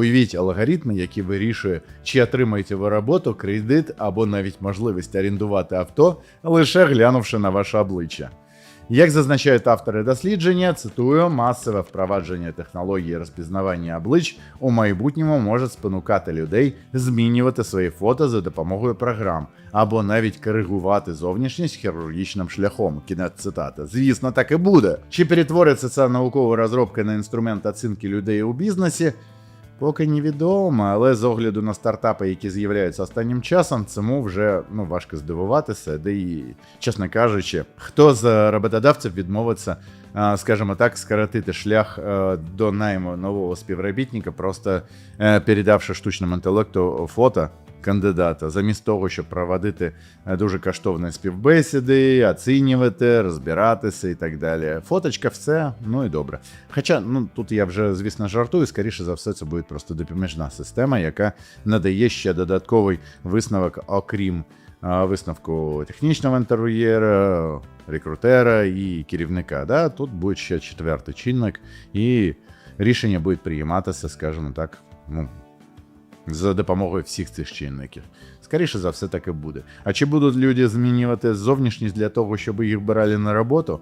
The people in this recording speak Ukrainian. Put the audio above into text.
Уявіть алгоритми, які вирішує, чи отримаєте ви роботу, кредит або навіть можливість орендувати авто, лише глянувши на ваше обличчя. Як зазначають автори дослідження, цитую, масове впровадження технології розпізнавання облич у майбутньому може спонукати людей змінювати свої фото за допомогою програм або навіть коригувати зовнішність хірургічним шляхом. Кінець цитати. Звісно, так і буде. Чи перетвориться ця наукова розробка на інструмент оцінки людей у бізнесі? Поки невідомо, але з огляду на стартапи, які з'являються останнім часом, цьому вже ну важко здивуватися. Де і, чесно кажучи, хто з роботодавців відмовиться, скажімо так, скоротити шлях е, до найму нового співробітника, просто е, передавши штучному інтелекту фото кандидата, замість того, щоб проводити е, дуже коштовні співбесіди, оцінювати, розбиратися і так далі. Фоточка, все, ну і добре. Хоча, ну тут я вже, звісно, жартую, скоріше за все, це буде просто допоміжна система, яка надає ще додатковий висновок, окрім а, висновку технічного інтер'єра, рекрутера і керівника. Да? Тут буде ще четвертий чинник, і рішення буде прийматися, скажімо так, ну, за допомогою всіх цих чинників. Скоріше за все, так і буде. А чи будуть люди змінювати зовнішність для того, щоб їх брали на роботу?